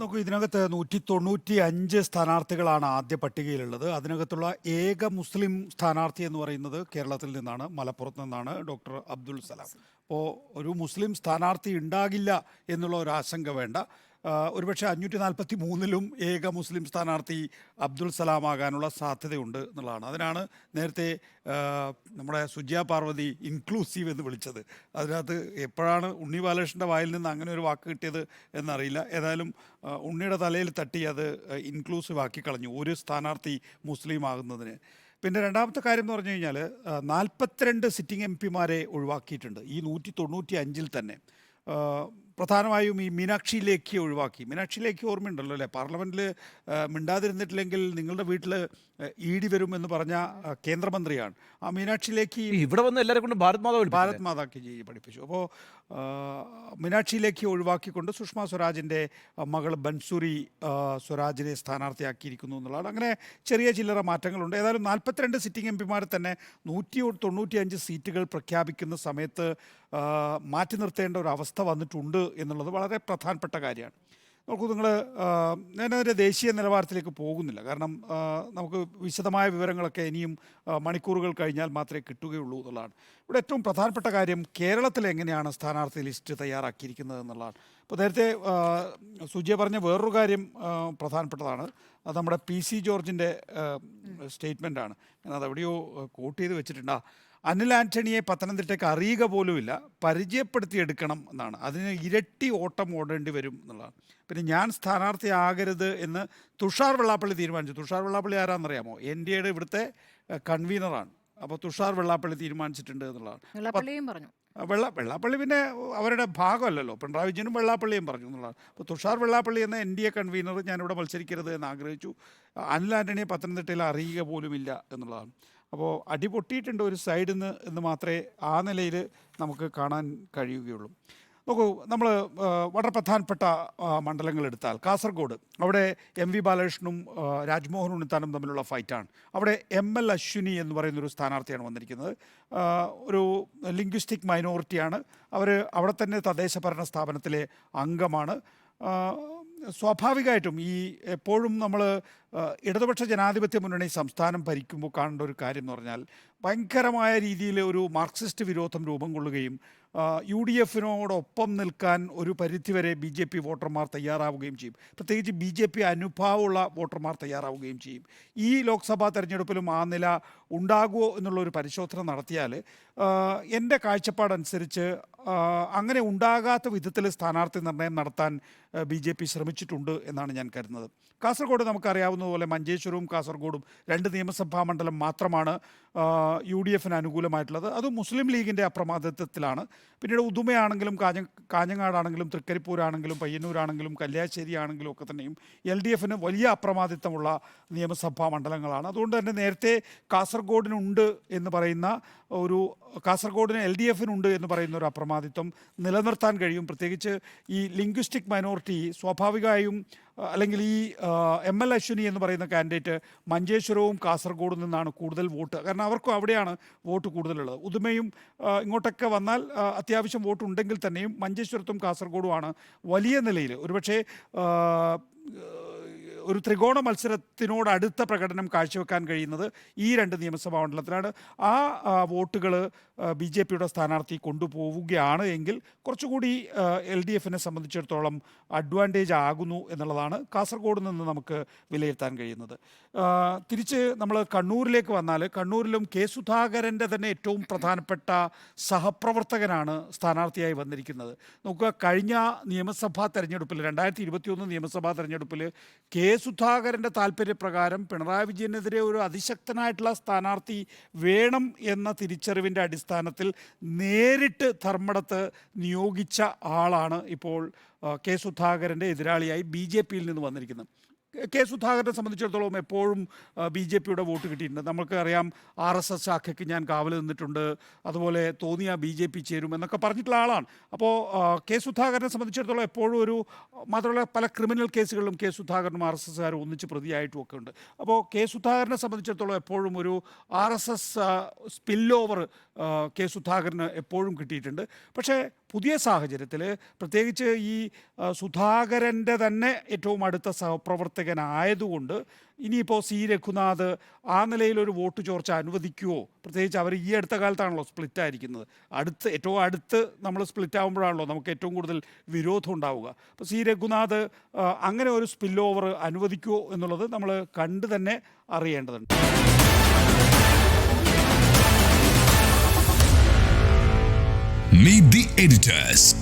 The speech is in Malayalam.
നോക്കൂ ഇതിനകത്ത് നൂറ്റി തൊണ്ണൂറ്റി അഞ്ച് സ്ഥാനാർത്ഥികളാണ് ആദ്യ പട്ടികയിലുള്ളത്. അതിനകത്തുള്ള ഏക മുസ്ലിം സ്ഥാനാർത്ഥി എന്ന് പറയുന്നത് കേരളത്തിൽ നിന്നാണ് മലപ്പുറത്ത് നിന്നാണ് ഡോക്ടർ അബ്ദുൾ സലാം. അപ്പോൾ ഒരു മുസ്ലിം സ്ഥാനാർത്ഥി ഉണ്ടാകില്ല എന്നുള്ള ഒരു ആശങ്ക വേണ്ട. ഒരുപക്ഷെ അഞ്ഞൂറ്റി നാൽപ്പത്തി മൂന്നിലും ഏക മുസ്ലിം സ്ഥാനാർത്ഥി അബ്ദുൽ സലാം ആകാനുള്ള സാധ്യതയുണ്ട് എന്നുള്ളതാണ്. അതിനാണ് നേരത്തെ നമ്മുടെ സുജിയ പാർവതി ഇൻക്ലൂസീവ് എന്ന് വിളിച്ചത്. അതിനകത്ത് എപ്പോഴാണ് ഉണ്ണി ബാലകൃഷ്ണന്റെ വായിൽ നിന്ന് അങ്ങനെ ഒരു വാക്ക് കിട്ടിയത് എന്നറിയില്ല. ഏതായാലും ഉണ്ണിയുടെ തലയിൽ തട്ടി അത് ഇൻക്ലൂസീവ് ആക്കി കളഞ്ഞു ഒരു സ്ഥാനാർത്ഥി മുസ്ലിം ആകുന്നതിന്. പിന്നെ രണ്ടാമത്തെ കാര്യം എന്ന് പറഞ്ഞു കഴിഞ്ഞാൽ നാൽപ്പത്തിരണ്ട് സിറ്റിംഗ് എം പിമാരെ ഒഴിവാക്കിയിട്ടുണ്ട് ഈ നൂറ്റി തൊണ്ണൂറ്റി അഞ്ചിൽ തന്നെ പ്രധാനമായും ഈ മീനാക്ഷി ലേഖി ഒഴിവാക്കി. മീനാക്ഷി ലേഖി ഓർമ്മയുണ്ടല്ലോ അല്ലേ? പാർലമെന്റിൽ മിണ്ടാതിരുന്നിട്ടില്ലെങ്കിൽ നിങ്ങളുടെ വീട്ടിൽ ഇ ഡി വരും എന്ന് പറഞ്ഞ കേന്ദ്രമന്ത്രിയാണ്. ആ മീനാക്ഷി ലേഖി ഇവിടെ വന്ന് എല്ലാവരും കൊണ്ട് ഭാരത് മാതാ ഭാരത് മാതാക്കി ജി പഠിപ്പിച്ചു. അപ്പോൾ മീനാക്ഷി ലേഖി ഒഴിവാക്കിക്കൊണ്ട് സുഷമ സ്വരാജിന്റെ മകൾ ബൻസുരി സ്വരാജിനെ സ്ഥാനാർത്ഥിയാക്കിയിരിക്കുന്നു എന്നുള്ളതാണ്. അങ്ങനെ ചെറിയ ചില്ലറ മാറ്റങ്ങളുണ്ട്. ഏതായാലും നാൽപ്പത്തിരണ്ട് സിറ്റിംഗ് എം പിമാരെ തന്നെ നൂറ്റി തൊണ്ണൂറ്റി അഞ്ച് സീറ്റുകൾ പ്രഖ്യാപിക്കുന്ന സമയത്ത് മാറ്റി നിർത്തേണ്ട ഒരു അവസ്ഥ വന്നിട്ടുണ്ട്. എന്നുള്ളത് വളരെ പ്രധാനപ്പെട്ട കാര്യമാണ്. നോക്കൂ നിങ്ങൾ ഞാനതിന്റെ ദേശീയ നിലവാരത്തിലേക്ക് പോകുന്നില്ല. കാരണം നമുക്ക് വിശദമായ വിവരങ്ങളൊക്കെ ഇനിയും മണിക്കൂറുകൾ കഴിഞ്ഞാൽ മാത്രമേ കിട്ടുകയുള്ളൂ എന്നുള്ളതാണ്. ഇവിടെ ഏറ്റവും പ്രധാനപ്പെട്ട കാര്യം കേരളത്തിൽ എങ്ങനെയാണ് സ്ഥാനാർത്ഥി ലിസ്റ്റ് തയ്യാറാക്കിയിരിക്കുന്നത് എന്നുള്ളതാണ്. അപ്പോൾ നേരത്തെ സുജയ പറഞ്ഞ വേറൊരു കാര്യം പ്രധാനപ്പെട്ടതാണ്. അത് നമ്മുടെ പി സി ജോർജിന്റെ സ്റ്റേറ്റ്മെന്റാണ് ഞാനത് എവിടെയോ കോട്ട് ചെയ്ത് വെച്ചിട്ടുണ്ട്. അനിൽ ആന്റണിയെ പത്തനംതിട്ടയ്ക്ക് അറിയുക പോലുമില്ല പരിചയപ്പെടുത്തിയെടുക്കണം എന്നാണ്. അതിന് ഇരട്ടി ഓട്ടം ഓടേണ്ടി വരും എന്നുള്ളതാണ്. പിന്നെ ഞാൻ സ്ഥാനാർത്ഥിയാകരുത് എന്ന് തുഷാർ വെള്ളാപ്പള്ളി തീരുമാനിച്ചു. തുഷാർ വെള്ളാപ്പള്ളി ആരാന്നറിയാമോ? എൻ ഡി എയുടെ ഇവിടുത്തെ കൺവീനറാണ്. അപ്പോൾ തുഷാർ വെള്ളാപ്പള്ളി തീരുമാനിച്ചിട്ടുണ്ട് എന്നുള്ളതാണ്. വെള്ളപ്പള്ളിയും പറഞ്ഞു. വെള്ള വെള്ളാപ്പള്ളി പിന്നെ അവരുടെ ഭാഗമല്ലല്ലോ. പിണറായി വിജയനും വെള്ളാപ്പള്ളിയും പറഞ്ഞു എന്നുള്ളതാണ്. അപ്പോൾ തുഷാർ വെള്ളാപ്പള്ളി എന്ന എൻ ഡി എ കൺവീനർ ഞാനിവിടെ മത്സരിക്കരുത് എന്ന് ആഗ്രഹിച്ചു. അനിൽ ആന്റണിയെ പത്തനംതിട്ടയിൽ അറിയുക പോലുമില്ല എന്നുള്ളതാണ്. അപ്പോൾ അടി പൊട്ടിയിട്ടുണ്ട് ഒരു സൈഡിൽ നിന്ന് എന്ന് മാത്രമേ ആ നിലയിൽ നമുക്ക് കാണാൻ കഴിയുകയുള്ളൂ. നോക്കൂ നമ്മൾ വളരെ പ്രധാനപ്പെട്ട മണ്ഡലങ്ങൾ എടുത്താൽ കാസർഗോഡ് അവിടെ എം വി ബാലകൃഷ്ണനും രാജ്മോഹൻ ഉണ്ണിത്താനും തമ്മിലുള്ള ഫൈറ്റാണ്. അവിടെ എം എൽ അശ്വിനി എന്ന് പറയുന്നൊരു സ്ഥാനാർത്ഥിയാണ് വന്നിരിക്കുന്നത്. ഒരു ലിംഗ്വിസ്റ്റിക് മൈനോറിറ്റിയാണ് അവർ അവിടെ തന്നെ തദ്ദേശ ഭരണ സ്ഥാപനത്തിലെ അംഗമാണ്. സ്വാഭാവികമായിട്ടും ഈ എപ്പോഴും നമ്മൾ ഇടതുപക്ഷ ജനാധിപത്യ മുന്നണി സംസ്ഥാനം ഭരിക്കുമ്പോൾ കാണേണ്ട ഒരു കാര്യം എന്ന് പറഞ്ഞാൽ ഭയങ്കരമായ രീതിയിൽ ഒരു മാർക്സിസ്റ്റ് വിരോധം രൂപം കൊള്ളുകയും യു ഡി എഫിനോടൊപ്പം നിൽക്കാൻ ഒരു പരിധിവരെ ബി ജെ പി വോട്ടർമാർ തയ്യാറാവുകയും ചെയ്യും. പ്രത്യേകിച്ച് ബി ജെ പി അനുഭാവമുള്ള വോട്ടർമാർ തയ്യാറാവുകയും ചെയ്യും. ഈ ലോക്സഭാ തെരഞ്ഞെടുപ്പിലും ആ നില ഉണ്ടാകുമോ എന്നുള്ളൊരു പരിശോധന നടത്തിയാൽ എന്റെ കാഴ്ചപ്പാടനുസരിച്ച് അങ്ങനെ ഉണ്ടാകാത്ത വിധത്തിൽ സ്ഥാനാർത്ഥി നിർണയം നടത്താൻ ബി ജെ പി ശ്രമിച്ചിട്ടുണ്ട് എന്നാണ് ഞാൻ കരുതുന്നത്. കാസർഗോഡ് നമുക്കറിയാവുന്നതുപോലെ മഞ്ചേശ്വരവും കാസർഗോഡും രണ്ട് നിയമസഭാ മണ്ഡലം മാത്രമാണ് യു ഡി എഫിന് അനുകൂലമായിട്ടുള്ളത്. അത് മുസ്ലിം ലീഗിന്റെ അപ്രമാദിത്വത്തിലാണ്. പിന്നീട് ഉദുമയാണെങ്കിലും കാഞ്ഞ കാഞ്ഞങ്ങാടാണെങ്കിലും തൃക്കരിപ്പൂരാണെങ്കിലും പയ്യന്നൂരാണെങ്കിലും കല്യാശ്ശേരി ആണെങ്കിലും ഒക്കെ തന്നെയും എൽ ഡി എഫിന് വലിയ അപ്രമാദിത്വമുള്ള നിയമസഭാ മണ്ഡലങ്ങളാണ്. അതുകൊണ്ട് തന്നെ നേരത്തെ കാസർഗോഡിനുണ്ട് എന്ന് പറയുന്ന ഒരു കാസർഗോഡിന് എൽ ഡി എഫിനുണ്ട് എന്ന് പറയുന്ന ഒരു അപ്രമാദിത്വം നിലനിർത്താൻ കഴിയും. പ്രത്യേകിച്ച് ഈ ലിംഗ്വിസ്റ്റിക് മൈനോറിറ്റി സ്വാഭാവികമായും അല്ലെങ്കിൽ ഈ എം എൽ അശ്വിനി എന്ന് പറയുന്ന കാൻഡിഡേറ്റ് മഞ്ചേശ്വരവും കാസർഗോഡും നിന്നാണ് കൂടുതൽ വോട്ട്. കാരണം അവർക്കും അവിടെയാണ് വോട്ട് കൂടുതലുള്ളത്. ഉദുമയും ഇങ്ങോട്ടൊക്കെ വന്നാൽ അത്യാവശ്യം വോട്ട് ഉണ്ടെങ്കിൽ തന്നെയും മഞ്ചേശ്വരത്തും കാസർഗോഡുമാണ് വലിയ നിലയിൽ. ഒരുപക്ഷെ ഒരു ത്രികോണ മത്സരത്തിനോട് അടുത്ത പ്രകടനം കാഴ്ചവെക്കാൻ കഴിയുന്നത് ഈ രണ്ട് നിയമസഭാ മണ്ഡലത്തിലാണ്. ആ വോട്ടുകൾ ബി ജെ പിയുടെ സ്ഥാനാർത്ഥി കൊണ്ടുപോവുകയാണ് എങ്കിൽ കുറച്ചുകൂടി എൽ ഡി എഫിനെ സംബന്ധിച്ചിടത്തോളം അഡ്വാന്റേജ് ആകുന്നു എന്നുള്ളതാണ് കാസർഗോഡ് നിന്ന് നമുക്ക് വിലയിരുത്താൻ കഴിയുന്നത്. തിരിച്ച് നമ്മൾ കണ്ണൂരിലേക്ക് വന്നാൽ കണ്ണൂരിലും കെ സുധാകരന്റെ തന്നെ ഏറ്റവും പ്രധാനപ്പെട്ട സഹപ്രവർത്തകനാണ് സ്ഥാനാർത്ഥിയായി വന്നിരിക്കുന്നത്. നോക്കുക കഴിഞ്ഞ നിയമസഭാ തെരഞ്ഞെടുപ്പിൽ രണ്ടായിരത്തി ഇരുപത്തിയൊന്ന് നിയമസഭാ തെരഞ്ഞെടുപ്പിൽ കെ സുധാകരന്റെ താല്പര്യപ്രകാരം പിണറായി വിജയനെതിരെ ഒരു അതിശക്തനായിട്ടുള്ള സ്ഥാനാർത്ഥി വേണം എന്ന തിരിച്ചറിവിന്റെ അടിസ്ഥാനത്തിൽ നേരിട്ട് ധർമ്മടത്ത് നിയോഗിച്ച ആളാണ് ഇപ്പോൾ കെ സുധാകരന്റെ എതിരാളിയായി ബി ജെ പിയിൽ നിന്ന് വന്നിരിക്കുന്നത്. കെ സുധാകരനെ സംബന്ധിച്ചിടത്തോളം എപ്പോഴും ബി ജെ പിയുടെ വോട്ട് കിട്ടിയിട്ടുണ്ട്. നമുക്ക് അറിയാം ആർ എസ് എസ് ശാഖയ്ക്ക് ഞാൻ കാവൽ നിന്നിട്ടുണ്ട്. അതുപോലെ തോന്നിയ ബി ജെ പി ചേരും എന്നൊക്കെ പറഞ്ഞിട്ടുള്ള ആളാണ്. അപ്പോൾ കെ സുധാകരനെ സംബന്ധിച്ചിടത്തോളം എപ്പോഴും ഒരു മാത്രമല്ല പല ക്രിമിനൽ കേസുകളിലും കെ സുധാകരനും ആർ എസ് എസ്സുകാരും ഒന്നിച്ച് പ്രതിയായിട്ടും ഒക്കെ ഉണ്ട്. അപ്പോൾ കെ സുധാകരനെ സംബന്ധിച്ചിടത്തോളം എപ്പോഴും ഒരു R S S spillover K സുധാകരന് എപ്പോഴും കിട്ടിയിട്ടുണ്ട്. പക്ഷേ പുതിയ സാഹചര്യത്തിൽ പ്രത്യേകിച്ച് ഈ സുധാകരന്റെ തന്നെ ഏറ്റവും അടുത്ത സഹപ്രവർത്തകനായതുകൊണ്ട് ഇനിയിപ്പോൾ സി. രഘുനാഥ് ആ നിലയിൽ ഒരു വോട്ട് ചോർച്ച അനുവദിക്കുമോ പ്രത്യേകിച്ച് അവർ ഈ അടുത്ത കാലത്താണല്ലോ സ്പ്ലിറ്റ് ആയിരിക്കുന്നത് അടുത്ത് ഏറ്റവും അടുത്ത് നമ്മൾ സ്പ്ലിറ്റ് ആകുമ്പോഴാണല്ലോ നമുക്ക് ഏറ്റവും കൂടുതൽ വിരോധം ഉണ്ടാവുക. അപ്പോൾ സി. രഘുനാഥ് അങ്ങനെ ഒരു സ്പിൽ ഓവർ അനുവദിക്കുമോ എന്നുള്ളത് നമ്മൾ കണ്ട് തന്നെ അറിയേണ്ടതുണ്ട്. Meet the editors.